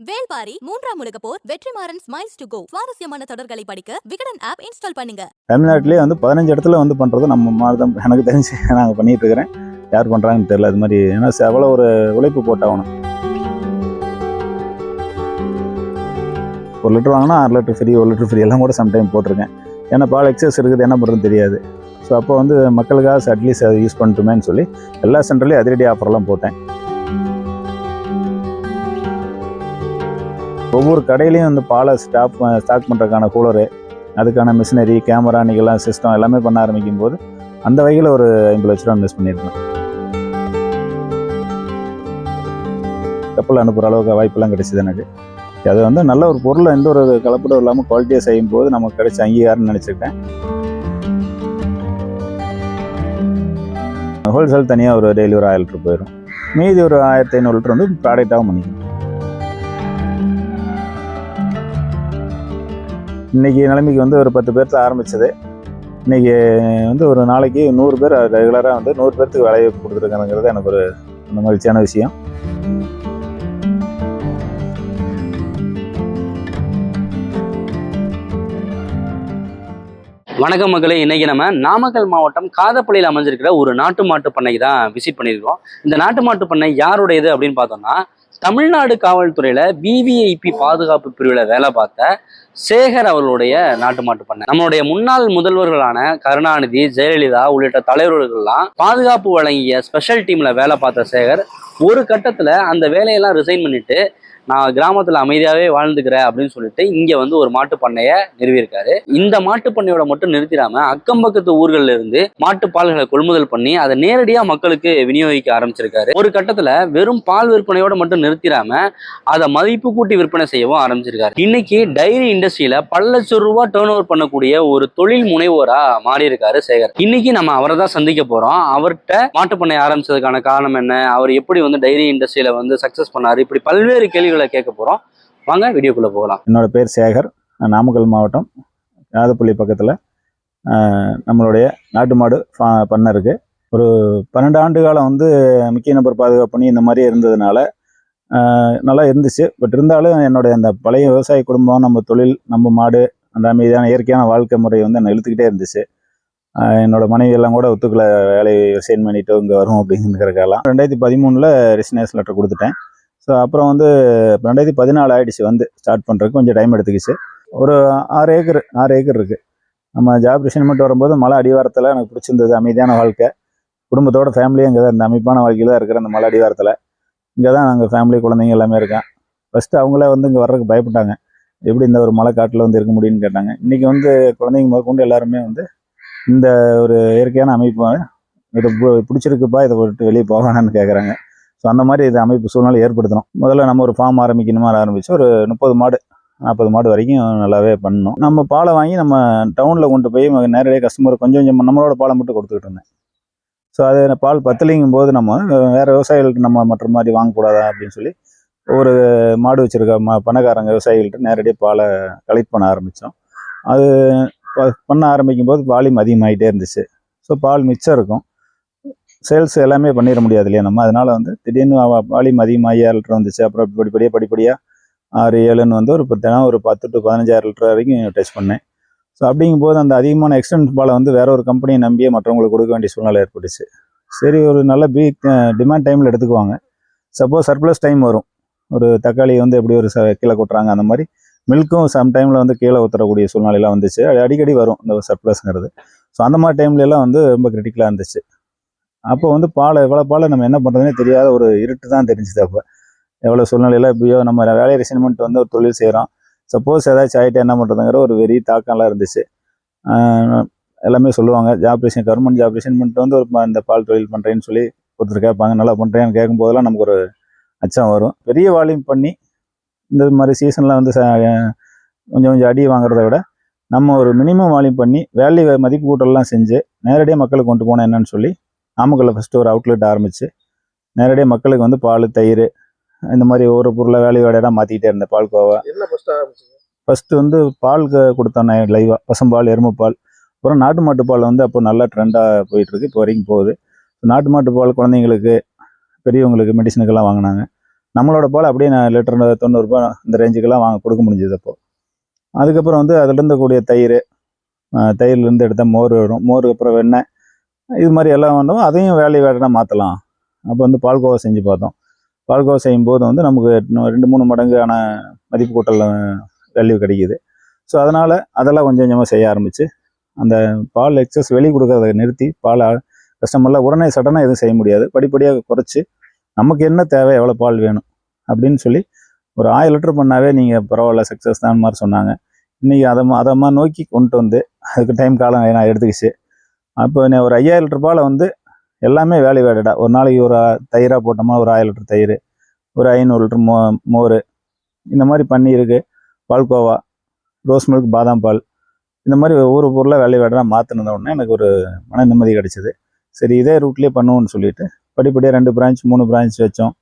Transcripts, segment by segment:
வேல்பாரி மூன்றாம் உலக போர் வெற்றிமாறன் ஸ்மைல்ஸ் டு கோ சுவாரஸ்யமான தொடர்களை படிக்க விகடன் ஆப் இன்ஸ்டால் பண்ணுங்க. தமிழ்நாட்டிலே வந்து பதினஞ்சு இடத்துல வந்து பண்றது நம்ம மாதிரி தான் எனக்கு தெரிஞ்சு நாங்கள் பண்ணிட்டு இருக்கிறேன் யார் பண்றாங்கன்னு தெரியல. அது மாதிரி ஏன்னா அவ்வளோ ஒரு உழைப்பு போட்டாகணும் ஒரு லிட்டர் வாங்கினா ஆறு லிட்டர் ஃப்ரீ ஒரு லிட்டர் ஃப்ரீ எல்லாம் கூட சம்டைம் போட்டிருக்கேன். ஏன்னா பால் எக்ஸஸ் இருக்குது என்ன பண்ணுறதுன்னு தெரியாது. ஸோ அப்போ வந்து மக்களுக்காக அட்லீஸ்ட் அதை யூஸ் பண்ணட்டுமேன்னு சொல்லி எல்லா சென்டர்லேயும் அதிரடி ஆஃபர்லாம் போட்டேன். ஒவ்வொரு கடையிலையும் வந்து பாலை ஸ்டாப் ஸ்டாக் பண்ணுறதுக்கான கூலரு அதுக்கான மிஷினரி கேமரா இன்றைக்கெல்லாம் சிஸ்டம் எல்லாமே பண்ண ஆரம்பிக்கும் போது அந்த வகையில் ஒரு ஐம்பது லட்ச ரூபா இன்வெஸ்ட் பண்ணியிருந்தேன் கப்பல் அனுப்புகிற அளவுக்கு வாய்ப்பெல்லாம் கிடைச்சிது எனக்கு. அது வந்து நல்ல ஒரு பொருளை எந்த ஒரு கலப்படம் இல்லாமல் குவாலிட்டியாக செய்யும் போது நமக்கு கிடைச்ச அங்கீகாரம்னு நினச்சிருக்கேன். ஹோல்சேல் தனியாக ஒரு டெய்லி ஒரு ஆயிரம் லிட்டர் போயிடும் மீதி ஒரு ஆயிரத்தி ஐநூறு லிட்டர் வந்து ப்ராடக்டாகவும் பண்ணிக்கணும் இன்னைக்கு நிலைமைக்கு வந்து ஒரு பத்து பேர்த்து ஆரம்பிச்சது. இன்னைக்கு வந்து ஒரு நாளைக்கு நூறு பேர் ரெகுலராக வந்து நூறு பேர்த்துக்கு வேலையை கொடுத்துருக்காங்கிறது எனக்கு ஒரு அந்த மகிழ்ச்சியான விஷயம். வணக்கம் மக்களே இன்னைக்கு நம்ம நாமக்கல் மாவட்டம் காதப்பள்ளியில் அமைஞ்சிருக்கிற ஒரு நாட்டு மாட்டு பண்ணைக்கு தான் விசிட் பண்ணியிருக்கோம். இந்த நாட்டு மாட்டு பண்ணை யாருடையது அப்படின்னு பார்த்தோம்னா தமிழ்நாடு காவல்துறையில விவிஐபி பாதுகாப்பு பிரிவில் வேலை பார்த்த சேகர் அவர்களுடைய நாட்டு மாட்டு பண்ணை. நம்மளுடைய முன்னாள் முதல்வர்களான கருணாநிதி ஜெயலலிதா உள்ளிட்ட தலைவர்கள்லாம் பாதுகாப்பு வழங்கிய ஸ்பெஷல் டீம்ல வேலை பார்த்த சேகர் ஒரு கட்டத்துல அந்த வேலையெல்லாம் ரிசைன் பண்ணிட்டு நான் கிராமத்துல அமைதியாவே வாழ்ந்துக்கிறேன் அப்படின்னு சொல்லிட்டு இங்க வந்து ஒரு மாட்டு பண்ணைய நிறுவியிருக்காரு. இந்த மாட்டு பண்ணையோட மட்டும் நிறுத்திடாம அக்கம் பக்கத்து ஊர்கள்ல இருந்து மாட்டு பால்களை கொள்முதல் பண்ணி அதை நேரடியா மக்களுக்கு விநியோகிக்க ஆரம்பிச்சிருக்காரு. ஒரு கட்டத்துல வெறும் பால் விற்பனையோட மட்டும் நிறுத்திடாம அதை மதிப்பு கூட்டி விற்பனை செய்யவும் ஆரம்பிச்சிருக்காரு. இன்னைக்கு டைரி இண்டஸ்ட்ரியில பல லட்சம் ரூபாய் டேர்ன் ஓவர் பண்ணக்கூடிய ஒரு தொழில் முனைவோரா மாறி இருக்காரு சேகர். இன்னைக்கு நம்ம அவரை தான் சந்திக்க போறோம். அவர்கிட்ட மாட்டு பண்ணை ஆரம்பிச்சதுக்கான காரணம் என்ன? அவர் எப்படி வந்து டைரி இண்டஸ்ட்ரியில வந்து சக்சஸ் பண்ணாரு? இப்படி பல்வேறு கேள்விகளை கேட்க போகிறோம் வாங்க வீடியோக்குள்ளே போகலாம். என்னோட பேர் சேகர். நாமக்கல் மாவட்டம் காதப்பள்ளி பக்கத்தில் நம்மளுடைய நாட்டு மாடு ஃபா பண்ணை இருக்குது ஒரு பன்னெண்டு ஆண்டு காலம் வந்து முக்கிய நபர் பாதுகாப்பு பண்ணி இந்த மாதிரி இருந்ததுனால நல்லா இருந்துச்சு. பட் இருந்தாலும் என்னுடைய அந்த பழைய விவசாய குடும்பம் நம்ம தொழில் நம்ம மாடு அந்த அமைதியான இயற்கையான வாழ்க்கை முறை வந்து என்னை இழுத்துக்கிட்டே இருந்துச்சு. என்னோட மனைவி எல்லாம் கூட ஒத்துக்கலை வேலையை ரிசைன் பண்ணிவிட்டு இங்கே வரும் அப்படிங்கிறக்காலாம் ரெண்டாயிரத்தி பதிமூணில் ரெசினேஷன் லெட்டர் கொடுத்துட்டேன். ஸோ அப்புறம் வந்து ரெண்டாயிரத்தி பதினாலு ஆயிடுச்சு வந்து ஸ்டார்ட் பண்ணுறதுக்கு கொஞ்சம் டைம் எடுத்துக்கிச்சு. ஒரு ஆறு ஏக்கர் ஆறு ஏக்கர் இருக்குது நம்ம ஜாப் ரிஷன்மெண்ட் வரும்போது மலை அடிவாரத்தில் எனக்கு பிடிச்சிருந்தது அமைதியான வாழ்க்கை. குடும்பத்தோட ஃபேமிலியும் இங்கே தான் இந்த அமைப்பான வாழ்க்கையில் தான் இருக்கிற அந்த மலை அடிவாரத்தில். இங்கே தான் நாங்கள் ஃபேமிலி குழந்தைங்க எல்லாமே இருக்கேன் ஃபஸ்ட்டு அவங்களே வந்து இங்கே வர்றதுக்கு பயப்பட்டாங்க. எப்படி இந்த ஒரு மலை காட்டில் வந்து இருக்க முடியும்னு கேட்டாங்க. இன்றைக்கி வந்து குழந்தைங்க முதற்கொண்டு எல்லாருமே வந்து இந்த ஒரு இயற்கையான அமைப்பு இதை பு- பிடிச்சிருக்குப்பா இதை விட்டு வெளியே போகணும்னு கேட்குறாங்க ஸோ அந்த மாதிரி இது அமைப்பு சூழ்நிலை ஏற்படுத்தணும். முதல்ல நம்ம ஒரு ஃபார்ம் ஆரம்பிக்கணுமா ஆரம்பித்து ஒரு முப்பது மாடு நாற்பது மாடு வரைக்கும் நல்லாவே பண்ணணும். நம்ம பாலை வாங்கி நம்ம டவுனில் கொண்டு போய் நேரடியாக கஸ்டமர் கொஞ்சம் கொஞ்சம் நம்மளோட பாலை மட்டும் கொடுத்துக்கிட்டு இருந்தேன். ஸோ அது பால் பத்தலைங்கும் போது நம்ம வேறு விவசாயிகள்கிட்ட நம்ம மற்ற மாதிரி வாங்கக்கூடாதா அப்படின்னு சொல்லி ஒரு மாடு வச்சுருக்க ம பணக்காரங்க விவசாயிகள்கிட்ட நேரடியாக பாலை கலெக்ட் பண்ண ஆரம்பித்தோம் அது பண்ண ஆரம்பிக்கும் போது வால்யூம் அதிகமாகிட்டே இருந்துச்சு. ஸோ பால் மிச்சம் இருக்கும். சேல்ஸ் எல்லாமே பண்ணிட முடியாது இல்லையா நம்ம? அதனால் வந்து திடீர்னு வால்யூம் அதிகமாகி ஐயாயிரம் லிட்டர் வந்துச்சு. அப்புறம் படிப்படியாக படிப்படியாக ஆறு ஏழுன்னு வந்து ஒரு தினம் ஒரு பத்து டு பதினஞ்சாயிரம் லிட்டர் வரைக்கும் டச் பண்ணேன். ஸோ அப்படிங்கும்போது அந்த அதிகமான எக்ஸ்டென்ட் பாலை வந்து வேற ஒரு கம்பெனியை நம்பியே மற்றவங்களுக்கு கொடுக்க வேண்டிய சூழ்நிலை ஏற்பட்டுச்சு. சரி ஒரு நல்ல பீ டிமாண்ட் டைமில் எடுத்துக்குவாங்க. சப்போஸ் சர்ப்ளஸ் டைம் வரும். ஒரு தக்காளி வந்து எப்படி ஒரு ச- கீழே கொட்டுறாங்க அந்த மாதிரி மில்க்கும் சம் டைமில் வந்து கீழே ஊற்றக்கூடிய சூழ்நிலையெல்லாம் வந்துச்சு. அடிக்கடி வரும் இந்த சர்ப்ளஸ்ங்கிறது ஸோ அந்த மாதிரி டைம்லலாம் வந்து ரொம்ப கிரிட்டிக்கலாக இருந்துச்சு. அப்போ வந்து பாலை எவ்வளோ பாலை நம்ம என்ன பண்ணுறதுனே தெரியாத ஒரு இருட்டு தான் தெரிஞ்சுது அப்போ. எவ்வளோ சூழ்நிலையில் இப்போயோ நம்ம வேலையை ரிசைன்மெண்ட் வந்து ஒரு தொழில் செய்கிறோம் சப்போஸ் ஏதாச்சும் ஆகிட்டு என்ன பண்ணுறதுங்கிற ஒரு வெறி தாக்கம்லாம் இருந்துச்சு. எல்லாமே சொல்லுவாங்க job resign government job resignment வந்து ஒரு இந்த பால் தொழில் பண்ணுறேன்னு சொல்லி ஒருத்தர் கேட்பாங்க நல்லா பண்ணுறேன்னு கேட்கும்போதெல்லாம் நமக்கு ஒரு அச்சம் வரும். பெரிய வால்யூம் பண்ணி இந்த மாதிரி சீசனில் வந்து ச- கொஞ்சம் கொஞ்சம் அடி வாங்குறத விட நம்ம ஒரு மினிமம் வால்யூம் பண்ணி வேல்யூ மதிப்பு கூட்டல்லாம் செஞ்சு நேரடியாக மக்களுக்கு கொண்டு போனால் என்னன்னு சொல்லி நாமக்கல்ல ஃபஸ்ட்டு ஒரு அவுட்லெட் ஆரம்பிச்சு நேரடியாக மக்களுக்கு வந்து பால் தயிர் இந்த மாதிரி ஒவ்வொரு பொருளை வேல்யூ ஆடாக மாற்றிக்கிட்டே இருந்தேன் பால் கோவா. என்ன ஃபர்ஸ்ட் ஆரம்பிச்சீங்க? ஃபஸ்ட்டு வந்து பால் கொடுத்தோம் லைவாக பசும்பால் எருமைப்பால் அப்புறம் நாட்டு மாட்டு பால் வந்து அப்போ நல்லா ட்ரெண்டாக போயிட்டுருக்கு இப்போ வரைக்கும் போகுது. நாட்டு மாட்டு பால் குழந்தைங்களுக்கு பெரியவங்களுக்கு மெடிசனுக்கெல்லாம் வாங்கினாங்க. நம்மளோட பால் அப்படியே நான் லிட்டர் தொண்ணூறுரூபா இந்த ரேஞ்சுக்கெல்லாம் வாங்க கொடுக்க முடிஞ்சது அப்போ. அதுக்கப்புறம் வந்து அதுலேருந்து கூடிய தயிர் தயிர்லேருந்து எடுத்த மோர் வரும். மோருக்கு அப்புறம் வெண்ணெய் இது மாதிரி எல்லாம் வந்தோம். அதையும் வேலை வேடனாக மாற்றலாம் அப்போ வந்து பால்கோவா செஞ்சு பார்த்தோம். பால்கோவா செய்யும் போது வந்து நமக்கு இன்னும் ரெண்டு மூணு மடங்கான மதிப்பு கூட்டல் வேல்யூ கிடைக்கிது. ஸோ அதனால் அதெல்லாம் கொஞ்சம் கொஞ்சமாக செய்ய ஆரம்பித்து அந்த பால் எக்ஸஸ் வெளியே கொடுக்கறத நிறுத்தி பால் கஸ்டமர்லாம் உடனே சடனாக எதுவும் செய்ய முடியாது. படிப்படியாக குறைச்சி நமக்கு என்ன தேவை எவ்வளோ பால் வேணும் அப்படின்னு சொல்லி ஒரு ஆயிரம் லிட்டர் பண்ணாவே நீங்கள் பரவாயில்ல சக்ஸஸ் தான் மாதிரி சொன்னாங்க. இன்றைக்கி அதை மா- அதை நோக்கி கொண்டு வந்து அதுக்கு டைம் காலம் நான் எடுத்துக்கிச்சு. அப்போ நான் ஒரு ஐயாயிரம் லிட்டர் பால் வந்து எல்லாமே வேல்யூ வேடடாக ஒரு நாளைக்கு ஒரு தயிராக போட்டோமா ஒரு ஆயிரம் லிட்டர் தயிர் ஒரு ஐநூறு லிட்டர் மோ மோர் இந்த மாதிரி பன்னீருக்கு பால்கோவா ரோஸ் மில்க் பாதாம் பால் இந்த மாதிரி ஒவ்வொரு பொருளாக வேலை வேடடாக மாற்றினத உடனே எனக்கு ஒரு மன நிம்மதி கிடச்சிது. சரி இதே ரூட்லேயே பண்ணுவோம்னு சொல்லிட்டு படிப்படியாக ரெண்டு பிரான்ச் மூணு பிரான்ச் வச்சோம்.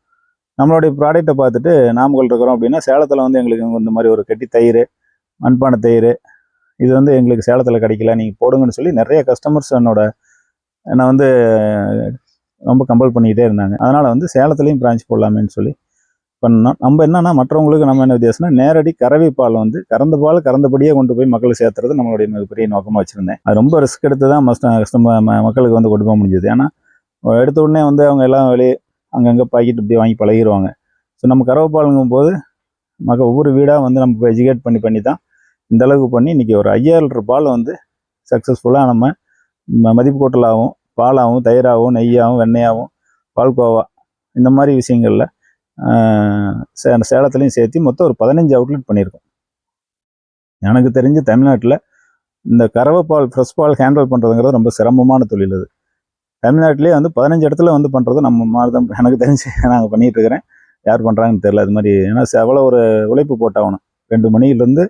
நம்மளுடைய ப்ராடக்ட்டை பார்த்துட்டு நாமக்கல் இருக்கிறோம் அப்படின்னா சேலத்தில் வந்து எங்களுக்கு இந்த மாதிரி ஒரு கெட்டி தயிர் மண்பானை தயிர் இது வந்து எங்களுக்கு சேலத்தில் கிடைக்கல நீங்கள் போடுங்கன்னு சொல்லி நிறைய கஸ்டமர்ஸ் என்னோட என்னை வந்து ரொம்ப கம்பல் பண்ணிக்கிட்டே இருந்தாங்க. அதனால் வந்து சேலத்துலேயும் பிரான்ச் போடலாமேன்னு சொல்லி பண்ணோம். நம்ம என்னென்னா மற்றவங்களுக்கு நம்ம என்ன வித்தியாசம்னா நேரடி கறவை பால் வந்து கறந்த பால் கறந்தபடியே கொண்டு போய் மக்களை சேர்த்துறது நம்மளுடைய மிகப்பெரிய நோக்கமாக வச்சுருந்தேன். அது ரொம்ப ரிஸ்க் எடுத்து தான் மஸ்ட் கஸ்டமர் ம- மக்களுக்கு வந்து கொண்டு போக முடிஞ்சது. ஏன்னா எடுத்த உடனே வந்து அவங்க எல்லாம் வெளியே அங்கங்கே பாக்கெட் இப்படி வாங்கி பழகிடுவாங்க ஸோ நம்ம கறவை பாலுங்கும் போது மக்க ஒவ்வொரு வீடாக வந்து நம்ம எஜுகேட் பண்ணி பண்ணி தான் இந்த அளவுக்கு பண்ணி இன்றைக்கி ஒரு ஐயாயிரம் லிட்டர் பால் வந்து சக்ஸஸ்ஃபுல்லாக நம்ம ம- மதிப்பு கூட்டலாகவும் பாலாகவும் தயிராகவும் நெய்யாகவும் வெண்ணெயாகவும் பால்கோவா இந்த மாதிரி விஷயங்களில் சே சேலத்துலேயும் சேர்த்து மொத்தம் ஒரு பதினஞ்சு அவுட்லெட் பண்ணியிருக்கோம். எனக்கு தெரிஞ்சு தமிழ்நாட்டில் இந்த கறவை பால் ஃப்ரெஷ் பால் ஹேண்டில் பண்ணுறதுங்கிறது ரொம்ப சிரமமான தொழில் அது. தமிழ்நாட்டிலே வந்து பதினஞ்சு இடத்துல வந்து பண்ணுறது நம்ம மாதிரி தான் எனக்கு தெரிஞ்சு நாங்கள் பண்ணிகிட்டு இருக்கிறேன். யார் பண்ணுறாங்கன்னு தெரியல அது மாதிரி. ஏன்னா அவ்வளோ ஒரு உழைப்பு போட்டாகணும் ரெண்டு மணிலேருந்து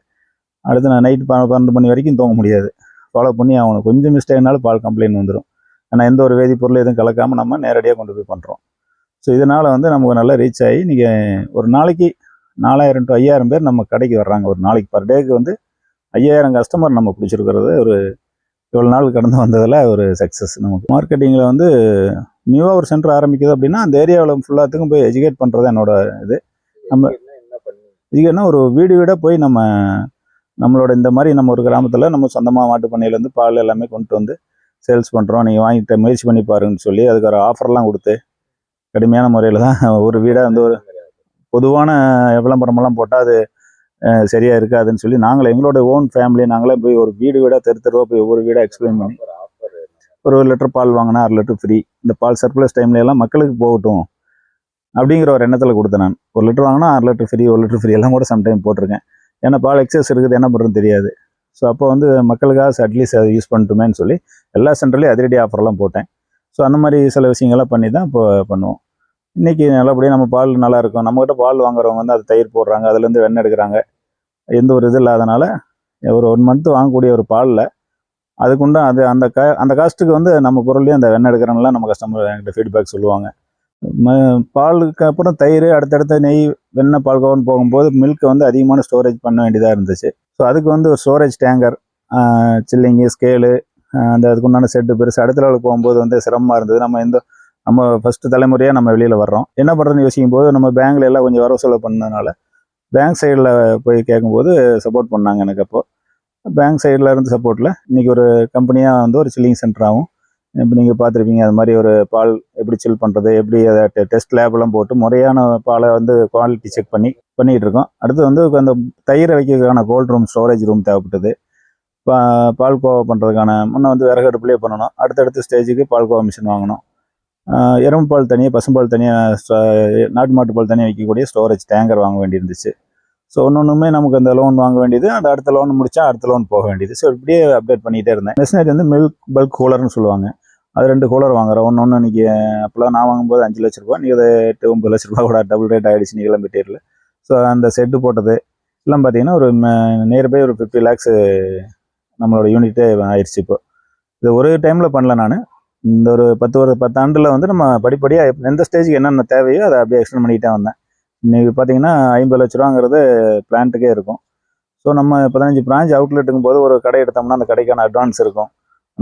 அடுத்து நான் நைட்டு பன்னெண்டு மணி வரைக்கும் தூங்க முடியாது. ஃபாலோ பண்ணி ஆகணும் கொஞ்சம் மிஸ்டேக்னாலும் பால் கம்ப்ளைண்ட் வந்துடும் ஏன்னா எந்த ஒரு வேதிப்பொருள் எதுவும் கலக்காமல் நம்ம நேரடியாக கொண்டு போய் பண்ணுறோம் ஸோ இதனால் வந்து நமக்கு நல்லா ரீச் ஆகி நீங்கள் ஒரு நாளைக்கு நாலாயிரம் டு ஐயாயிரம் பேர் நம்ம கடைக்கு வர்றாங்க. ஒரு நாளைக்கு பர் டேக்கு வந்து ஐயாயிரம் கஸ்டமர் நம்ம பிடிச்சிருக்கிறது ஒரு இவ்வளோ நாள் கடந்து வந்ததில் ஒரு சக்ஸஸ் நமக்கு. மார்க்கெட்டிங்கில் வந்து நியூவாக ஒரு சென்டர் ஆரம்பிக்குது அப்படின்னா அந்த ஏரியாவில் ஃபுல்லாத்துக்கும் போய் எஜுகேட் பண்ணுறது என்னோட இது. நம்ம எஜுகேட்னா ஒரு வீடு வீடாக போய் நம்ம நம்மளோட இந்த மாதிரி நம்ம ஒரு கிராமத்தில் நம்ம சொந்தமாக மாட்டு பண்ணையிலேருந்து பால் எல்லாமே கொண்டு வந்து சேல்ஸ் பண்ணுறோம் நீங்கள் வாங்கிட்டு முயற்சி பண்ணி பாருங்கன்னு சொல்லி அதுக்கு ஒரு ஆஃபர்லாம் கொடுத்து கடுமையான முறையில் தான் ஒரு வீடாக வந்து ஒரு பொதுவான விளம்பரமெல்லாம் போட்டால் அது அஹ், சரியா இருக்காதுன்னு சொல்லி நாங்களே எங்களோட ஓன் ஃபேமிலி நாங்களே போய் ஒரு வீடு வீடாக தெரு தெருவா போய் ஒவ்வொரு வீடாக எக்ஸ்பிளைன் பண்ணி ஒரு ஒரு லிட்டர் பால் வாங்கினா அரை லிட்டர் ஃப்ரீ இந்த பால் சர்ப்ளஸ் டைம்ல எல்லாம் மக்களுக்கு போகட்டும் அப்படிங்கிற ஒரு எண்ணத்தில் கொடுத்தேன் நான். ஒரு லிட்டர் வாங்கினா அரை லிட்டர் ஃப்ரீ ஒரு லிட்டர் ஃப்ரீ எல்லாம் கூட சம்டைம் போட்டிருக்கேன். ஏன்னா பால் எக்ஸஸ் இருக்குது என்ன பண்ணுறது தெரியாது. ஸோ அப்போ வந்து மக்களுக்காக அட்லீஸ்ட் அதை யூஸ் பண்ணட்டுமேன்னு சொல்லி எல்லா சென்டர்லேயும் அதிரடி ஆஃபர்லாம் போட்டேன். ஸோ அந்த மாதிரி சில விஷயங்கள்லாம் பண்ணி தான் இப்போ பண்ணுவோம். இன்றைக்கி நல்லபடியாக நம்ம பால் நல்லாயிருக்கும் நம்மக்கிட்ட பால் வாங்குறவங்க வந்து அது தயிர் போடுறாங்க அதுலேருந்து வெண்ணெய் எடுக்கிறாங்க. எந்த ஒரு இது இல்லாதனால ஒரு ஒன் மந்த்து வாங்கக்கூடிய ஒரு பாலில் அதுக்குண்டா அது அந்த கா அந்த காஸ்ட்டுக்கு வந்து நம்ம பொருள்லேயும் அந்த வெண்ணெய் எடுக்கிறனால நம்ம கஸ்டமர் என்கிட்ட ஃபீட்பேக் சொல்லுவாங்க. பாலுக்கு அப்புறம் தயிர் அடுத்தடுத்த நெய் வெண்ணெய் பால்கோவன் போகும்போது மில்க் வந்து அதிகமான ஸ்டோரேஜ் பண்ண வேண்டியதாக இருந்துச்சு. ஸோ அதுக்கு வந்து ஒரு ஸ்டோரேஜ் டேங்கர் சில்லிங்கு ஸ்கேலு அந்த அதுக்குண்டான செட்டு பெருசு. அடுத்த லெவலுக்கு போகும்போது வந்து சிரமமாக இருந்தது. நம்ம எந்த நம்ம ஃபஸ்ட்டு தலைமுறையாக நம்ம வெளியில் வர்றோம். என்ன பண்ணுறதுன்னு யோசிக்கும் போது நம்ம பேங்க்ல எல்லாம் கொஞ்சம் வரவு செலவு பண்ணதுனால பேங்க் சைடில் போய் கேட்கும்போது சப்போர்ட் பண்ணாங்க எனக்கு அப்போ. பேங்க் சைடில் இருந்து சப்போர்ட்டில் இன்றைக்கி ஒரு கம்பெனியாக வந்து ஒரு சில்லிங் சென்டராகவும் இப்போ நீங்கள் பார்த்துருப்பீங்க அது மாதிரி ஒரு பால் எப்படி சில் பண்ணுறது எப்படி அதை டெஸ்ட் லேப்லாம் போட்டு முறையான பாலை வந்து குவாலிட்டி செக் பண்ணி பண்ணிகிட்டு இருக்கோம் அடுத்து வந்து அந்த தயிரை வைக்கிறதுக்கான கோல்ட் ரூம் ஸ்டோரேஜ் ரூம் தேவைப்பட்டது. பா பால் கோவா பண்ணுறதுக்கான முன்னே வந்து விறகு அடுப்புலேயே பண்ணணும். அடுத்தடுத்த ஸ்டேஜுக்கு பால் கோவா மிஷின் வாங்கணும். எறும்பு பால் தனியாக பசும்பால் தனியாக நாட்டு மாட்டு பால் தனியாக வைக்கக்கூடிய ஸ்டோரேஜ் டேங்கர் வாங்க வேண்டியிருந்துச்சு. ஸோ ஒன்று ஒன்றுமே நமக்கு அந்த லோன் வாங்க வேண்டியது. அந்த அடுத்த லோன் முடித்தா அடுத்த லோன் போக வேண்டியது. ஸோ இப்படியே அப்டேட் பண்ணிகிட்டே இருந்தேன். மிஷினரி வந்து மில்க் பல்க் கூலர்னு சொல்லுவாங்க. அது ரெண்டு கூலர் வாங்குறோம். ஒன்று ஒன்று இன்றைக்கி அப்போலாம் நான் வாங்கும்போது அஞ்சு லட்ச ரூபா நீங்கள் அதை எட்டு ஒம்பது லட்ச ரூபா கூட டபுள் ரேட் ஆகிடுச்சு நீங்களாம் மெட்டீரியல் ஸோ அந்த செட்டு போட்டது எல்லாம் பார்த்தீங்கன்னா ஒரு நியர்பை ஒரு ஃபிஃப்டி லேக்ஸு நம்மளோட யூனிட்டே ஆயிடுச்சு இப்போ. இது ஒரு டைமில் பண்ணல நான். இந்த ஒரு பத்து ஒரு பத்தாண்டில் வந்து நம்ம படிப்படியாக எந்த ஸ்டேஜுக்கு என்னென்ன தேவையோ அதை அப்படியே எக்ஸ்டெண்ட் பண்ணிக்கிட்டே வந்தேன். இன்றைக்கி பார்த்தீங்கன்னா ஐம்பது லட்ச ரூபாங்கிறது பிளான்ட்டுக்கே இருக்கும். ஸோ நம்ம பதினஞ்சு பிரான்ச் அவுட்லெட்டுங்கும் போது ஒரு கடை எடுத்தோம்னா அந்த கடைக்கான அட்வான்ஸ் இருக்கும்.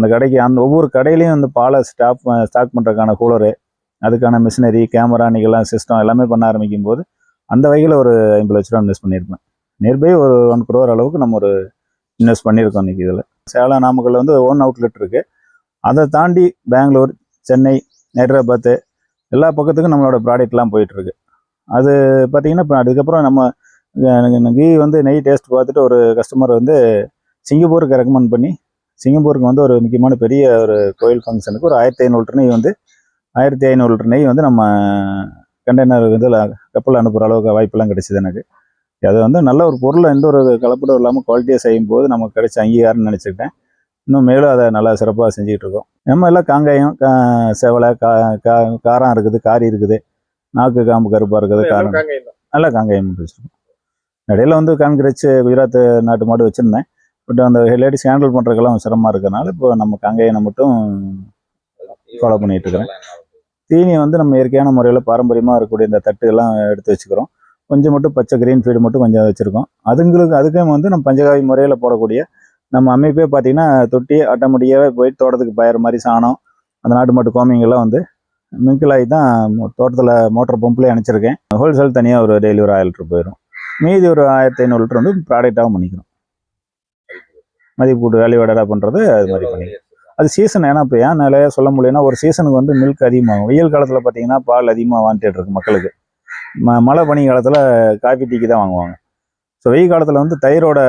அந்த கடைக்கு அந்த ஒவ்வொரு கடையிலையும் அந்த பாலை ஸ்டாப் ஸ்டாக் பண்ணுறதுக்கான கூலரு அதுக்கான மிஷினரி கேமரா இன்றைக்கெல்லாம் சிஸ்டம் எல்லாமே பண்ண ஆரம்பிக்கும் போது அந்த வகையில் ஒரு ஐம்பது லட்ச ரூபா இன்வெஸ்ட் பண்ணியிருப்பேன். நியர்பை ஒரு ஒன் குரோர் அளவுக்கு நம்ம ஒரு இன்வெஸ்ட் பண்ணியிருக்கோம் இன்றைக்கி இதில். சேலம் நாமக்கல்ல வந்து ஓன் அவுட்லெட் இருக்குது அதை தாண்டி பெங்களூர் சென்னை ஹைதராபாத்து எல்லா பக்கத்துக்கும் நம்மளோட ப்ராடக்ட்லாம் போயிட்டுருக்கு. அது பார்த்தீங்கன்னா இப்போ அதுக்கப்புறம் நம்ம கீ வந்து நெய் டேஸ்ட் பார்த்துட்டு ஒரு கஸ்டமர் வந்து சிங்கப்பூருக்கு ரெக்கமெண்ட் பண்ணி சிங்கப்பூருக்கு வந்து ஒரு முக்கியமான பெரிய ஒரு கோயில் ஃபங்க்ஷனுக்கு ஒரு ஆயிரத்தி ஐநூறு நெய் வந்து ஆயிரத்தி ஐநூறு நெய் வந்து நம்ம கண்டெய்னர் இதில் கப்பல் அனுப்புகிற அளவுக்கு வாய்ப்பெல்லாம் கிடைச்சிது எனக்கு. அது வந்து நல்ல ஒரு பொருளை எந்த ஒரு கலப்படம் இல்லாமல் குவாலிட்டியாக செய்யும் போது நமக்கு கிடைச்ச அங்கீகாரம்னு நினச்சிக்கிட்டேன். இன்னும் மேலும் அதை நல்லா சிறப்பாக செஞ்சுக்கிட்டு இருக்கோம். நம்ம எல்லாம் காங்காயம் கா செவலை கா கா காரம் இருக்குது காரி இருக்குது நாக்கு காம்பு கருப்பாக இருக்குது காரம். நல்லா காங்காயம் வச்சுருக்கோம் இடையில வந்து கான்கிரீச் குஜராத் நாட்டு மாடு வச்சுருந்தேன். பட் அந்த லேடிஸ் ஹேண்டில் பண்ணுறதுக்கெல்லாம் சிரமமாக இருக்கிறனால இப்போ நம்ம கங்கையனை மட்டும் ஃபாலோ பண்ணிட்டு இருக்கிறேன். தீனியை வந்து நம்ம இயற்கையான முறையில் பாரம்பரியமாக இருக்கக்கூடிய இந்த தட்டுகள்லாம் எடுத்து வச்சுக்கிறோம். கொஞ்சம் மட்டும் பச்சை கிரீன் ஃபீடு மட்டும் கொஞ்சம் வச்சுருக்கோம். அதுங்களுக்கு அதுக்கும் வந்து நம்ம பஞ்சகாவி முறையில் போடக்கூடிய நம்ம அமைப்பே பார்த்திங்கன்னா தொட்டி ஆட்டோமேட்டிக்காகவே போய் தோட்டத்துக்கு பயிர் மாதிரி சாணம் அந்த நாட்டு மாட்டு கோமிங்கெல்லாம் வந்து மிங்கிலாகி தான் தோட்டத்தில் மோட்டர் பம்ப்லேயே அணைச்சிருக்கேன். ஹோல்சேல் தனியாக ஒரு டெய்லி ஒரு ஆயிரம் லிட்டர் போயிடும். மீதி ஒரு ஆயிரத்தி ஐநூறு லிட்டர் வந்து ப்ராடக்டாகவும் பண்ணிக்கிறோம். மதிப்பு கூட்டு வேல்யூ ஆடடாக பண்ணுறது அது மாதிரி பண்ணிக்கிறோம் அது சீசன் ஏன்னா இப்போ ஏன் நிலையா சொல்ல முடியலன்னா ஒரு சீசனுக்கு வந்து மில்க் அதிகமாகும். வெயில் காலத்தில் பார்த்தீங்கன்னா பால் அதிகமாக வாங்கிட்டு இருக்கு மக்களுக்கு. ம மழை பனி காலத்தில் காஃபி டீக்கு தான் வாங்குவாங்க. ஸோ வெயில் காலத்தில் வந்து தயிரோட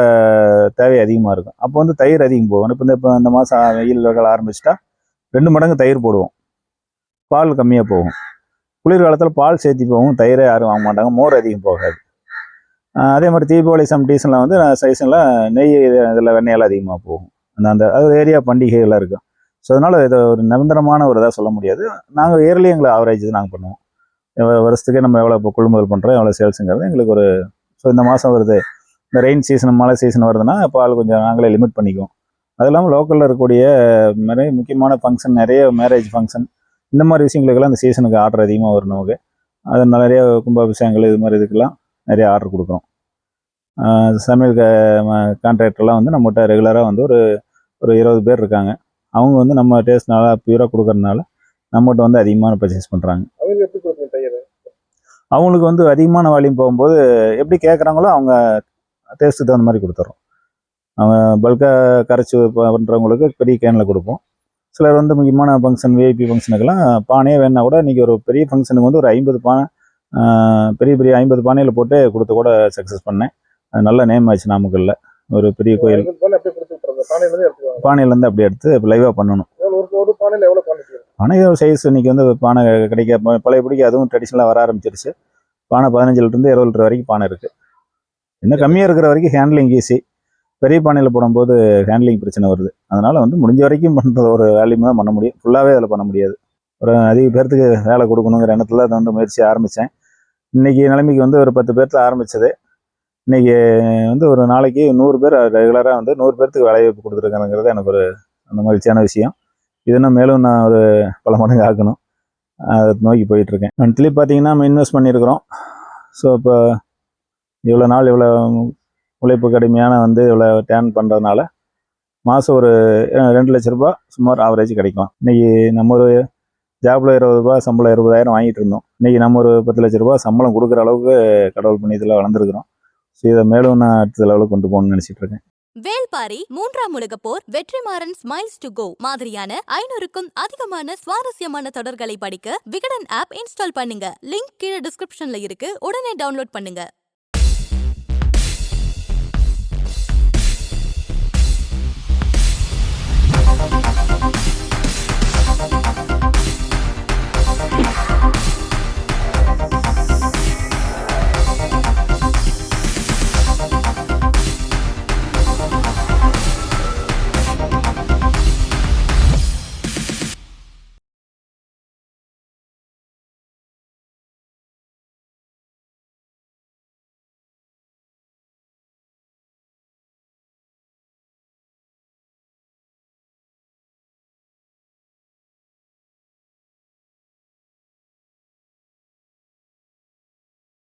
தேவை அதிகமாக இருக்கும். அப்போ வந்து தயிர் அதிகம் போகும். இப்போ இந்த இப்போ இந்த மாதம் வெயில் காலம் ஆரம்பிச்சிட்டா ரெண்டு மடங்கு தயிர் போடுவோம். பால் கம்மியாக போகும். குளிர்காலத்தில் பால் சேர்த்தி போகும். தயிரே யாரும் வாங்க மாட்டாங்க. மோர் அதிகம் போகாது. அதே மாதிரி தீபாவளி சம் டீசனில் வந்து சீசனில் நெய் இதில் வெண்ணெயெல்லாம் அதிகமாக போகும். அந்த அந்த அது ஏரியா பண்டிகைகள்லாம் இருக்கும் ஸோ அதனால் இதை ஒரு நிரந்தரமான ஒரு இதாக சொல்ல முடியாது. நாங்கள் இயர்லி எங்களை ஆவரேஜ் நாங்கள் பண்ணுவோம். எவ்வளோ நம்ம எவ்வளோ இப்போ கொள்முதல் பண்ணுறோம் எவ்வளோ சேல்ஸுங்கிறது எங்களுக்கு ஒரு ஸோ இந்த மாதம் வருது. இந்த ரெயின் சீசன் மழை சீசன் வருதுன்னா பால் கொஞ்சம் நாங்களே லிமிட் பண்ணிக்குவோம். அது இல்லாமல் லோக்கலில் இருக்கக்கூடிய நிறைய முக்கியமான ஃபங்க்ஷன் நிறைய மேரேஜ் ஃபங்க்ஷன் இந்த மாதிரி விஷயங்களுக்கெல்லாம் இந்த சீசனுக்கு ஆர்டர் அதிகமாக வரும் நமக்கு. அது நிறைய கும்பாபிஷேகங்கள் இது மாதிரி இதுக்கெல்லாம். நிறைய ஆர்டர் கொடுக்குறோம். சமையல் கான்ட்ராக்டர்லாம் வந்து நம்மகிட்ட ரெகுலராக வந்து ஒரு ஒரு இருபது பேர் இருக்காங்க. அவங்க வந்து நம்ம டேஸ்ட் நல்லா பியூராக கொடுக்கறதுனால நம்மகிட்ட வந்து அதிகமான பர்ச்சேஸ் பண்ணுறாங்க அவங்களுக்கு வந்து அதிகமான வால்யூம் போகும்போது எப்படி கேட்குறாங்களோ அவங்க டேஸ்ட்டுக்கு தகுந்த மாதிரி கொடுத்துட்றோம் அவங்க பல்காக கரைச்சி பண்ணுறவங்களுக்கு பெரிய கேனில் கொடுப்போம். சிலர் வந்து முக்கியமான ஃபங்க்ஷன் விஐபி ஃபங்க்ஷனுக்கெல்லாம் பானையே வேணா கூட இன்றைக்கி ஒரு பெரிய ஃபங்க்ஷனுக்கு வந்து ஒரு ஐம்பது பானை பெரிய பெரிய ஐம்பது பானையில் போட்டு கொடுத்து கூட சக்ஸஸ் பண்ணேன். அது நல்ல நேம் ஆச்சு நாமக்கல்ல. ஒரு பெரிய கோயில். அப்படியே பானையிலேருந்து அப்படி எடுத்து லைவாக பண்ணணும். பானை சைஸ் இன்னைக்கு வந்து பானை கிடைக்க ப- பழைய பிடிக்க அதுவும் ட்ரெடிஷ்னலாக வர ஆரம்பிச்சிருச்சு. பானை பதினஞ்சு லிட்டருந்து இருபது லிட்டர் வரைக்கும் பானை இருக்குது இன்னும் கம்மியாக இருக்கிற வரைக்கும் ஹேண்ட்லிங் ஈஸி பெரிய பானையில் போடும்போது ஹேண்ட்லிங் பிரச்சனை வருது. அதனால் வந்து முடிஞ்ச வரைக்கும் பண்ணுற ஒரு வேல்யூம் தான் பண்ண முடியும். ஃபுல்லாகவே அதில் பண்ண முடியாது. ஒரு அதிக பேர்த்துக்கு வேலை கொடுக்கணுங்கிற எண்ணத்தில் அதை வந்து முயற்சி ஆரம்பித்தேன் இன்றைக்கி நிலைமைக்கு வந்து ஒரு பத்து பேர்த்தில் ஆரம்பித்தது இன்றைக்கி வந்து ஒரு நாளைக்கு நூறு பேர் ரெகுலராக வந்து நூறு பேர்த்துக்கு வேலை வாய்ப்பு கொடுத்துருக்காங்கிறது எனக்கு ஒரு அந்த மகிழ்ச்சியான விஷயம். இது இன்னும் மேலும் நான் ஒரு பல மடங்கு ஆக்கணும். அதை நோக்கி போயிட்டுருக்கேன். மந்த்லி பார்த்தீங்கன்னா நம்ம இன்வெஸ்ட் பண்ணியிருக்கிறோம். ஸோ இப்போ இவ்வளோ நாள் இவ்வளோ உழைப்பு கடுமையான வந்து இவ்வளோ டேர்ன் பண்ணுறதுனால மாதம் ஒரு ரெண்டு லட்ச ரூபாய் சுமார் ஆவரேஜ் கிடைக்கும். இன்றைக்கி நம்ம ஒரு ஜாப்பில் இருபது ரூபா சம்பளம் இருபதாயிரம் வாங்கிட்டு இருந்தோம். இன்றைக்கி நம்ம ஒரு பத்து லட்ச ரூபா சம்பளம் கொடுக்குற அளவுக்கு கடவுள் புண்ணியத்தில் வளர்ந்துருக்குறோம். ஸோ இதை மேலும் நான் அடுத்த லெவலுக்கு கொண்டு போகணும்னு நினச்சிட்டு இருக்கேன். வேல்பாரி மூன்றாம் உலக போர் வெற்றிமாறன் ஸ்மைல்ஸ் டு கோ மாதிரியான ஐநூறுக்கும் அதிகமான சுவாரஸ்யமான தொடர்களை படிக்க விகடன் ஆப் இன்ஸ்டால் பண்ணுங்க. லிங்க் கீழே டிஸ்கிரிப்ஷன்ல இருக்கு. உடனே டவுன்லோட் பண்ணுங்க.